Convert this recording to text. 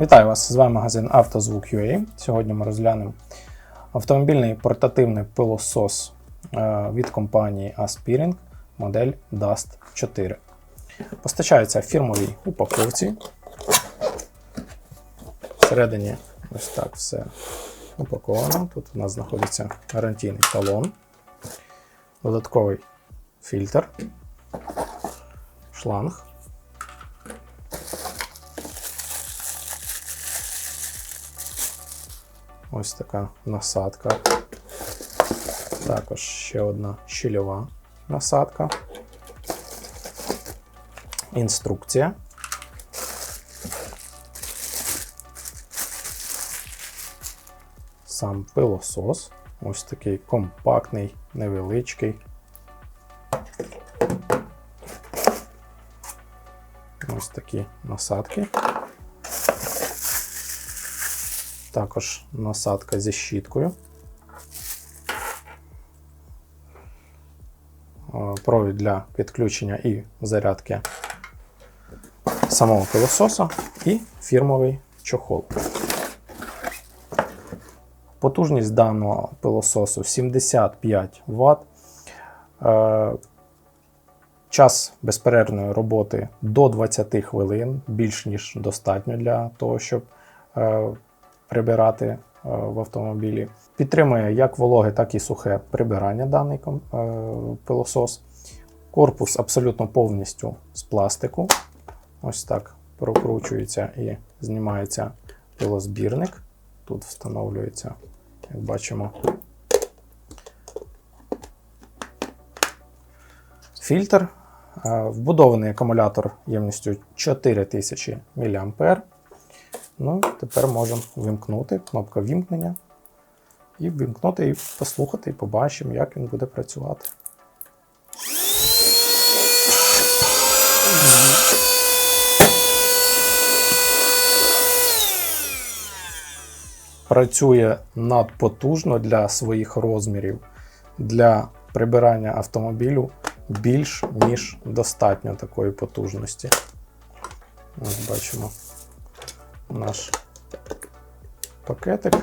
Вітаю вас! З вами магазин «Автозвук.UA». Сьогодні ми розглянемо автомобільний портативний пилосос е, від компанії Aspiring модель Dust 4. Постачається фірмовій упаковці. Всередині ось так все упаковано. Тут у нас знаходиться гарантійний талон, додатковий фільтр, шланг. Ось така насадка. Також ще одна щільова насадка. Інструкція. Сам пилосос. Ось такий компактний, невеличкий. Ось такі насадки. Також насадка зі щіткою. Е, Провід для підключення і зарядки самого пилососа і фірмовий чохол. Потужність даного пилососу 75 Вт. Е, Час безперервної роботи до 20 хвилин, більш ніж достатньо для того, щоб е, прибирати е, в автомобілі. Підтримує як вологе, так і сухе прибирання даний е, пилосос. Корпус абсолютно повністю з пластику. Ось так прокручується і знімається пилозбірник. Тут встановлюється, як бачимо, фільтр. Е, Вбудований акумулятор ємністю 4000 мА. Ну, тепер можемо вимкнути кнопка вімкнення. І вимкнути, і послухати, і побачимо, як він буде працювати. Працює надпотужно для своїх розмірів. Для прибирання автомобілю більш ніж достатньо такої потужності. Ось бачимо наш пакетик.